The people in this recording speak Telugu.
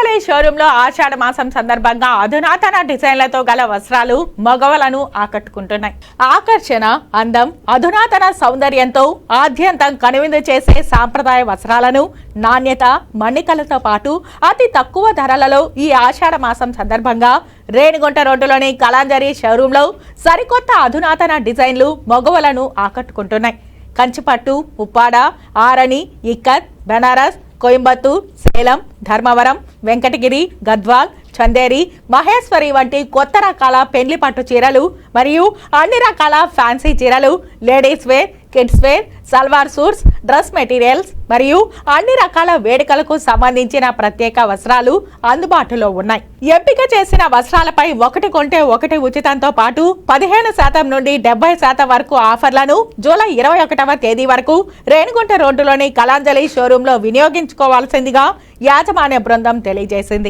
కళాంజలి షోరూమ్లో ఆషాఢ మాసం సందర్భంగా అధునాతన డిజైన్లతో గల వస్త్రాలు మగవలను ఆకట్టుకుంటున్నాయి. ఆకర్షణ అందం అధునాతన సౌందర్యంతో ఆద్యంతం కనువిందు చేసే సాంప్రదాయ వస్త్రాలను నాణ్యత మన్నికలతో పాటు అతి తక్కువ ధరలలో ఈ ఆషాఢ మాసం సందర్భంగా రేణిగుంట రోడ్డులోని కలాంజరి షోరూమ్లో సరికొత్త అధునాతన డిజైన్లు మగవలను ఆకట్టుకుంటున్నాయి. కంచిపట్టు ఉప్పాడ ఆరణి ఇక్కత్ బెనారస్ కోయంబత్తూర్ సేలం ధర్మవరం వెంకటగిరి గద్వాల్ చందేరి మహేశ్వరి వంటి కొత్త రకాల పెండ్లి పట్టు చీరలు మరియు అన్ని రకాల ఫ్యాన్సీ చీరలు ladies wear kids wear salwar suits dress materials మరియు అన్ని రకాల వేడుకలకు సంబంధించిన ప్రత్యేక వస్త్రాలు అందుబాటులో ఉన్నాయి. ఎంపిక చేసిన వస్త్రాలపై ఒకటి కొంటే ఒకటి ఉచితంతో పాటు పదిహేను శాతం నుండి డెబ్బై శాతం వరకు ఆఫర్లను జూలై ఇరవై ఒకటవ తేదీ వరకు రేణిగుంట రోడ్డులోని కలాంజలి షోరూంలో వినియోగించుకోవాల్సిందిగా యాజమాన్య బృందం తెలియజేసింది.